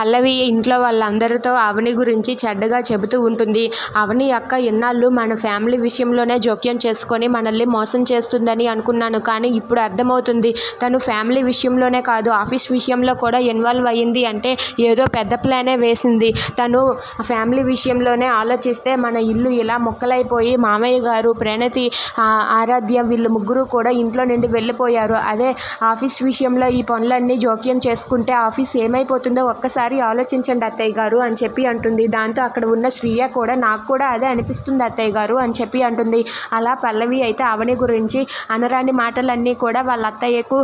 పల్లవి ఇంట్లో వాళ్ళందరితో అవని గురించి చెడ్డగా చెబుతూ ఉంటుంది. అవని అక్క ఎన్నాళ్ళు మన ఫ్యామిలీ విషయంలోనే జోక్యం చేసుకొని మనల్ని మోసం చేస్తుందని అనుకున్నాను కానీ ఇప్పుడు అర్థమవుతుంది. తను ఫ్యామిలీ విషయంలోనే కాదు ఆఫీస్ విషయంలో కూడా ఇన్వాల్వ్ అయ్యింది అంటే ఏదో పెద్ద ప్లానే వేసింది. తను ఫ్యామిలీ విషయంలోనే ఆలోచిస్తే మన ఇల్లు ఇలా మొక్కలైపోయి మామయ్య గారు ప్రణతి ఆరాధ్య వీళ్ళు ముగ్గురు కూడా ఇంట్లో నుండి వెళ్ళిపోయారు. అదే ఆఫీస్ విషయంలో ఈ పనులన్నీ జోక్యం చేసుకుంటే ఆఫీస్ ఏమైపోతుందో ఒక్కసారి ఆలోచించండి అత్తయ్య గారు అని చెప్పి అంటుంది. దాంతో అక్కడ ఉన్న శ్రీయ కూడా నాకు కూడా అదే అనిపిస్తుంది అత్తయ్య గారు అని చెప్పి అంటుంది. అలా పల్లవి అయితే అవని గురించి అనరాని మాటలన్నీ కూడా వాళ్ళ అత్తయ్యకు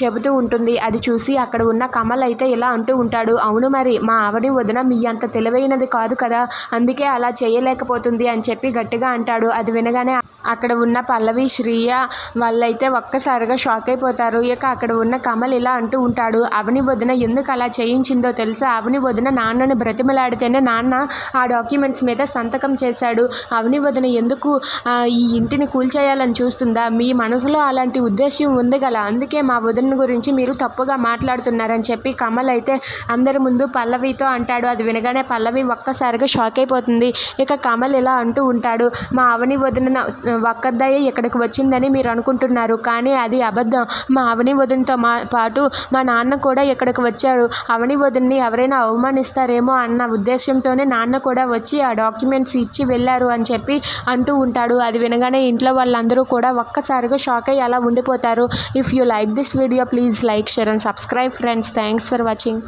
చెబుతూ ఉంటుంది. అది చూసి అక్కడ ఉన్న కమల్ అయితే ఇలా అంటూ ఉంటాడు. అవును మరి మా అవని వదిన మీ అంత తెలివైనది కాదు కదా అందుకే అలా చేయలేకపోతుంది అని చెప్పి గట్టిగా అంటాడు. అది వినగానే అక్కడ ఉన్న పల్లవి శ్రీయ వాళ్ళైతే ఒక్కసారిగా షాక్ అయిపోతారు. ఇక అక్కడ ఉన్న కమల్ ఇలా అంటూ ఉంటాడు. అవని వదిన ఎందుకు అలా చేయించిందో తెలుసా? అవని వదిన నాన్నని బ్రతిమలాడితేనే నాన్న ఆ డాక్యుమెంట్స్ మీద సంతకం చేశాడు. అవని వదిన ఎందుకు ఈ ఇంటిని కూల్చేయాలని చూస్తుందా? మీ మనసులో అలాంటి ఉద్దేశం ఉంది గల అందుకే మా వదిన గురించి మీరు తప్పుగా మాట్లాడుతున్నారని చెప్పి కమల్ అయితే అందరి ముందు పల్లవితో అంటాడు. అది వినగానే పల్లవి ఒక్కసారిగా షాక్ అయిపోతుంది. ఇక కమల్ ఇలా అంటూ ఉంటాడు. మా అవని వదిన ఒక్కద్దయ్య ఇక్కడికి వచ్చిందని మీరు అనుకుంటున్నారు. కానీ అది అబద్ధం. మా అవని వదినతో మా పాటు మా నాన్న కూడా ఇక్కడికి వచ్చాడు అవని వదిన్ని ఎవరైనా అవమానిస్తారేమో అన్న ఉద్దేశంతోనే నాన్న కూడా వచ్చి ఆ డాక్యుమెంట్స్ ఇచ్చి వెళ్ళారు అని చెప్పి అంటూ ఉంటాడు. అది వినగానే ఇంట్లో వాళ్ళందరూ కూడా ఒక్కసారిగా షాక్ అయ్యి అలా ఉండిపోతారు. If you like this video please like share and subscribe friends thanks for watching